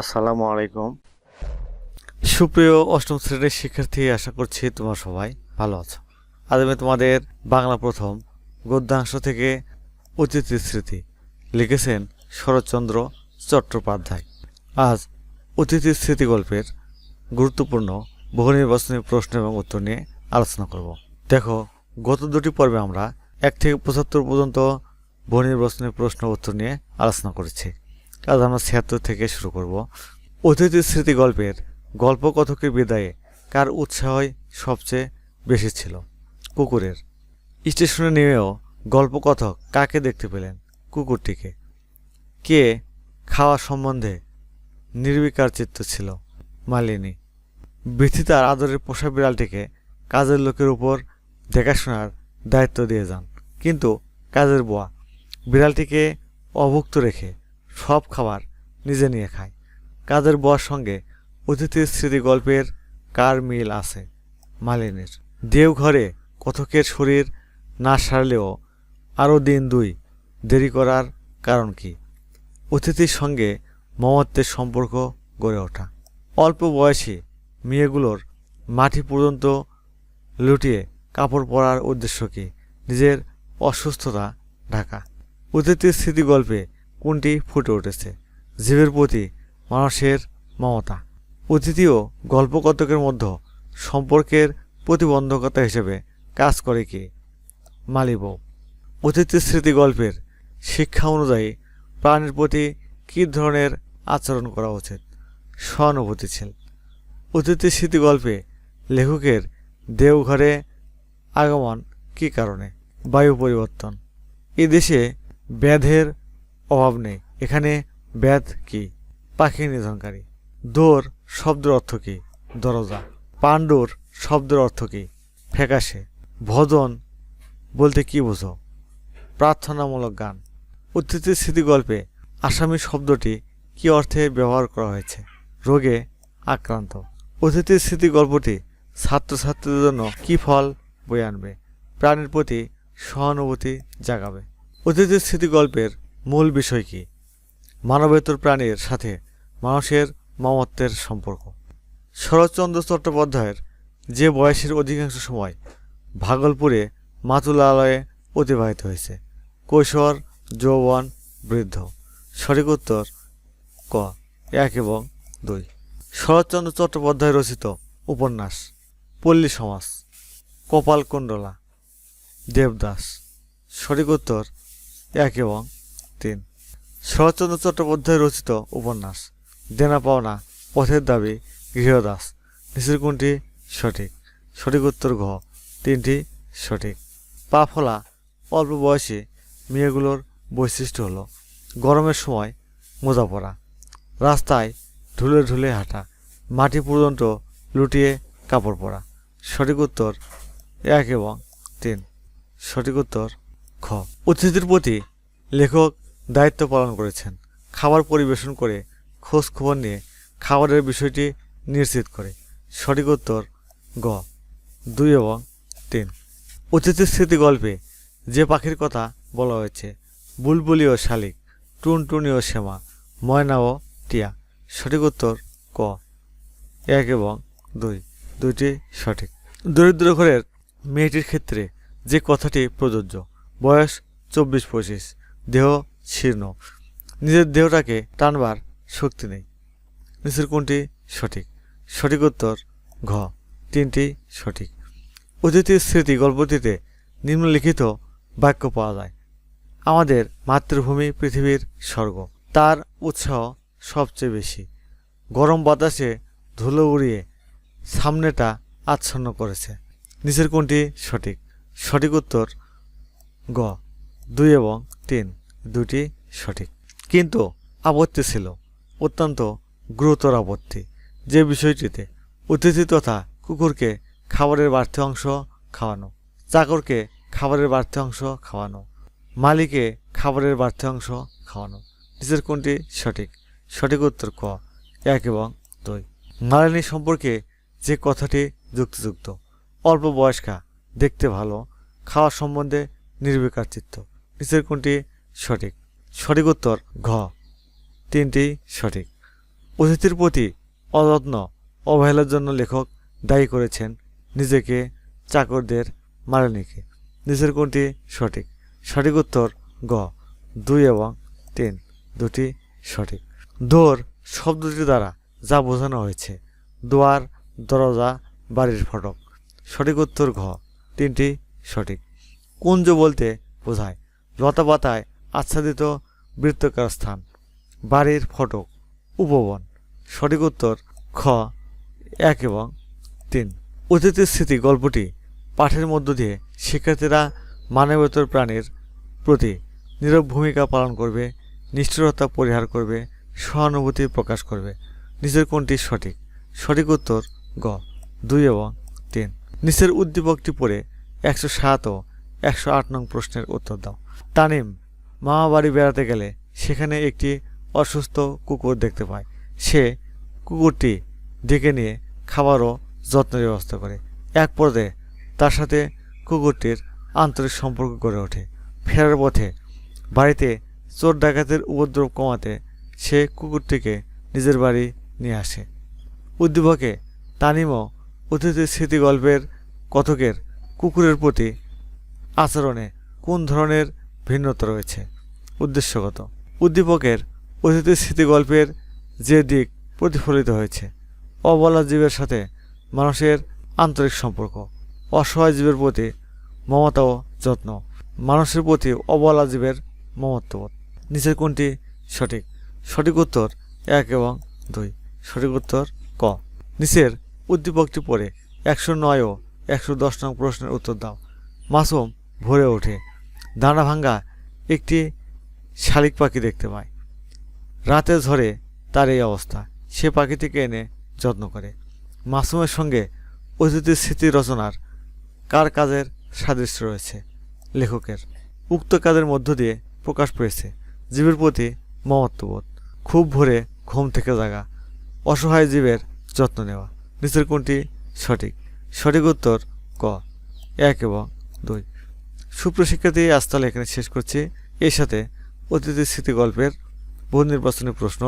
আসসালামু আলাইকুম। সুপ্রিয় অষ্টম শ্রেণির শিক্ষার্থী, আশা করছি তোমরা সবাই ভালো আছো। আজ আমি তোমাদের বাংলা প্রথম গদ্যাংশ থেকে অতিথি স্মৃতি লিখেছেন শরৎচন্দ্র চট্টোপাধ্যায়। আজ অতিথি স্মৃতি গল্পের গুরুত্বপূর্ণ বহু নির্বাচনী প্রশ্ন এবং উত্তর নিয়ে আলোচনা করব। দেখো, গত দুটি পর্বে আমরা এক থেকে পঁচাত্তর পর্যন্ত বহু নির্বাচনী প্রশ্ন উত্তর নিয়ে আলোচনা করেছি। আজ আমরা ছিয়াত্তর থেকে শুরু করব। অতিথি স্মৃতি গল্পের গল্পকথকের বিদায়ে কার উৎসাহই সবচেয়ে বেশি ছিল? কুকুরের। স্টেশনে নেমেও গল্পকথক কাকে দেখতে পেলেন? কুকুরটিকে। কে খাওয়া সম্বন্ধে নির্বিকার চিত্ত ছিল? মালিনী। বিথি তার আদরের পোষা বিড়ালটিকে কাজের লোকের উপর দেখাশোনার দায়িত্ব দিয়ে যান। কিন্তু কাজের বুয়া বিড়ালটিকে অভুক্ত রেখে সব খাবার নিজে নিয়ে খায়। কাজের বুয়ার সঙ্গে অতিথির স্মৃতি গল্পের কার মিল আছে মালিনীর। দেওঘরে কথকের শরীর না সারলেও আরও দিন দুই দেরি করার কারণ কি? অতিথির সঙ্গে মমত্বের সম্পর্ক গড়ে ওঠা। অল্প বয়সী মেয়েগুলোর মাটি পর্যন্ত লুটিয়ে কাপড় পরার উদ্দেশ্য কি? নিজের অসুস্থতা ঢাকা। অতিথির স্মৃতি গল্পে কোনটি ফুটে উঠেছে? জীবের প্রতি মানুষের মমতা। অতিথি ও গল্পকথকের মধ্যে সম্পর্কের প্রতিবন্ধকতা হিসেবে কাজ করে কি? মালিব। অতিথির স্মৃতি গল্পের শিক্ষা অনুযায়ী প্রাণীর প্রতি কী ধরনের আচরণ করা উচিত? সহানুভূতিশীল অতিথি স্মৃতি গল্পে লেখকের দেওঘরে আগমন কী কারণে? বায়ু পরিবর্তন। এ দেশে ব্যাধের অভাব নেই। এখানে ব্যাধ কি? পাখি নিধনকারী। দোর শব্দের অর্থ কী? দরজা। পাণ্ডুর শব্দের অর্থ কী? ফ্যাকাশে। ভজন বলতে কি বোঝো? প্রার্থনামূলক গান। অতিথি স্মৃতি গল্পে আসামি শব্দটি কি অর্থে ব্যবহার করা হয়েছে? রোগে আক্রান্ত। অতিথির স্মৃতি গল্পটি ছাত্রছাত্রীদের জন্য কি ফল বয়ে আনবে? প্রাণীর প্রতি সহানুভূতি জাগাবে। অতিথির স্মৃতি গল্পের মূল বিষয় কি? মানবেতর প্রাণীর সাথে মানুষের মমত্বের সম্পর্ক। শরৎচন্দ্র চট্টোপাধ্যায়ের যে বয়সের অধিকাংশ সময় ভাগলপুরে মাতুলালয়ে অতিবাহিত হয়েছে। কৈশোর, যৌবন, বৃদ্ধ। সঠিক উত্তর ক, এক এবং দুই। শরৎচন্দ্র চট্টোপাধ্যায় রচিত উপন্যাস, পল্লী সমাজ কপালকুণ্ডলা দেবদাস। সঠিক উত্তর এক এবং তিন। শরৎচন্দ্র চট্টোপাধ্যায় রচিত উপন্যাস। দেনা পাওনা, পথের দাবি, গৃহদাস। নিচের কোনটি? সঠিক। সঠিক উত্তর ঘ। তিনটি সঠিক। পা ফলা অল্প বয়সী মেয়েগুলোর বৈশিষ্ট্য হলো গরমের সময় মোজা পরা, রাস্তায় ঢুলে ঢুলে হাঁটা, মাটি পর্যন্ত লুটিয়ে কাপড় পরা। সঠিক উত্তর এক এবং তিন। সঠিক উত্তর খ অতিথির প্রতি লেখক দায়িত্ব পালন করেছেন। খাবার পরিবেশন করে খোঁজ খবর নিয়ে খাবারের বিষয়টি নিশ্চিত করে। সঠিক উত্তর গ, দুই এবং তিন। অতিথির স্মৃতি গল্পে যে পাখির কথা বলা হয়েছে, বুলবুলি ও শালিক, টুনটুনি ও শ্যামা, ময়না ও টিয়া। সঠিক উত্তর ক, এক এবং দুই। দুইটি সঠিক। দরিদ্র ঘরের মেয়েটির ক্ষেত্রে যে কথাটি প্রযোজ্য, বয়স চব্বিশ পঁচিশ। দেহ শীর্ণ। নিজের দেহটাকে টানবার শক্তি নেই। নিচের কোনটি সঠিক? সঠিক উত্তর ঘ। তিনটি সঠিক। অতিথির স্মৃতি গল্পটিতে নিম্নলিখিত বাক্য পাওয়া যায়। আমাদের মাতৃভূমি পৃথিবীর স্বর্গ। তার উৎসাহ সবচেয়ে বেশি। গরম বাতাসে ধুলো উড়িয়ে সামনেটা আচ্ছন্ন করেছে। নিচের কোনটি সঠিক? সঠিক উত্তর গ দুই এবং তিন। দুটি সঠিক। কিন্তু আপত্তি ছিল, অত্যন্ত গুরুতর আপত্তি যে বিষয়টিতে অতিথি তথা কুকুরকে খাবারের বাড়তি অংশ খাওয়ানো, চাকরকে খাবারের বাড়তি অংশ খাওয়ানো মালিকে খাবারের বাড়তি অংশ খাওয়ানো। নিজের কোনটি সঠিক? সঠিক উত্তর ক, এক এবং দুই। মালিনী সম্পর্কে যে কথাটি যুক্তিযুক্ত, অল্প বয়স্কা, দেখতে ভালো, খাওয়া সম্বন্ধে নির্বিকার চিত্ত। নিচের কোনটি সঠিক। সঠিক উত্তর ঘ। তিনটি সঠিক। অতিথির প্রতি অযত্ন অবহেলার জন্য লেখক দায়ী করেছেন নিজেকে চাকরদের মালিনীকে নিচের কোনটি সঠিক? সঠিক উত্তর গ। দুই এবং তিন। দুটি সঠিক। দোর শব্দটি দ্বারা যা বোঝানো হয়েছে। দোয়ার, দরজা, বাড়ির ফটক। সঠিক উত্তর ঘ। তিনটি সঠিক। কুঞ্জ বলতে বোঝায়। লতা পাতায় আচ্ছাদিত বৃত্তকার স্থান বাড়ির ফটক, উপবন, সঠিক উত্তর খ, এক এবং তিন। অতিথির স্মৃতি গল্পটি পাঠের মধ্য দিয়ে শিক্ষার্থীরা মানবেতর প্রাণীর প্রতি নীরব ভূমিকা পালন করবে, নিষ্ঠুরতা পরিহার করবে, সহানুভূতি প্রকাশ করবে। নিচের কোনটি সঠিক? সঠিক উত্তর গ, দুই এবং তিন। নিচের উদ্দীপকটি পড়ে একশো সাত ও একশো আট নং প্রশ্নের উত্তর দাও। তানিম মামা বাড়ি বেড়াতে গেলে সেখানে একটি অসুস্থ কুকুর দেখতে পায়। সে কুকুরটি ডেকে নিয়ে খাবারও যত্নের ব্যবস্থা করে। এক পর্যায়ে তার সাথে কুকুরটির আন্তরিক সম্পর্ক গড়ে ওঠে। ফেরার পথে বাড়িতে চোর ডাকাতের উপদ্রব কমাতে সে কুকুরটিকে নিজের বাড়ি নিয়ে আসে। উদ্দীপকে তানিমও অতিথির স্মৃতি গল্পের কথকের কুকুরের প্রতি আচরণে কোন ধরনের ভিন্নতা রয়েছে। উদ্দেশ্যগত। উদ্দীপকের অতিথির স্মৃতিগল্পের যে দিক প্রতিফলিত হয়েছে, অবলা জীবের সাথে মানুষের আন্তরিক সম্পর্ক, অসহায় জীবের প্রতি মমতা ও যত্ন, মানুষের প্রতি অবলা জীবের মমত্ববোধ। নিচের কোনটি সঠিক? সঠিক উত্তর এক এবং দুই। সঠিক উত্তর ক। নিচের উদ্দীপকটি পড়ে একশো নয় ও একশো দশ নং প্রশ্নের উত্তর দাও। মাসুম ভরে ওঠে। দানা ভাঙ্গা একটি শালিক পাখি দেখতে পায়। রাতে ঝরে তার এই অবস্থা। সে পাখিটিকে এনে যত্ন করে। মাসুমের সঙ্গে অতিথির স্মৃতি রচনার কার কাজের সাদৃশ্য রয়েছে? লেখকের। উক্ত কাজের মধ্য দিয়ে প্রকাশ পেয়েছে জীবের প্রতি মমত্ববোধ খুব ভোরে ঘুম থেকে জাগা, অসহায় জীবের যত্ন নেওয়া। নিচের কোনটি সঠিক? সঠিক উত্তর ক। এক এবং দুই। সুপ্রশিক্ষার্থী আজ তাহলে এখানে শেষ করছি। এর সাথে অতিথি স্মৃতি গল্পের বহু নির্বাচনী প্রশ্ন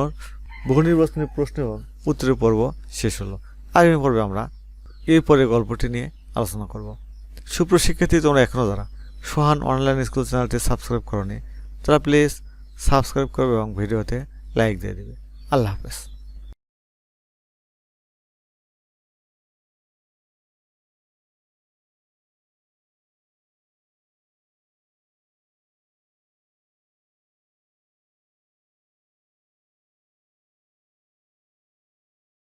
বহু নির্বাচনী প্রশ্ন এবং উত্তরের পর্ব শেষ হলো। আগামী পর্বে আমরা এই পরে গল্পটি নিয়ে আলোচনা করব। সুপ্রশিক্ষার্থী তোমরা এখনও যারা সোহান অনলাইন স্কুল চ্যানেলটি সাবস্ক্রাইব করনি, তারা প্লিজ সাবস্ক্রাইব করবে এবং ভিডিওতে লাইক দিয়ে দেবে। আল্লাহ হাফেজ।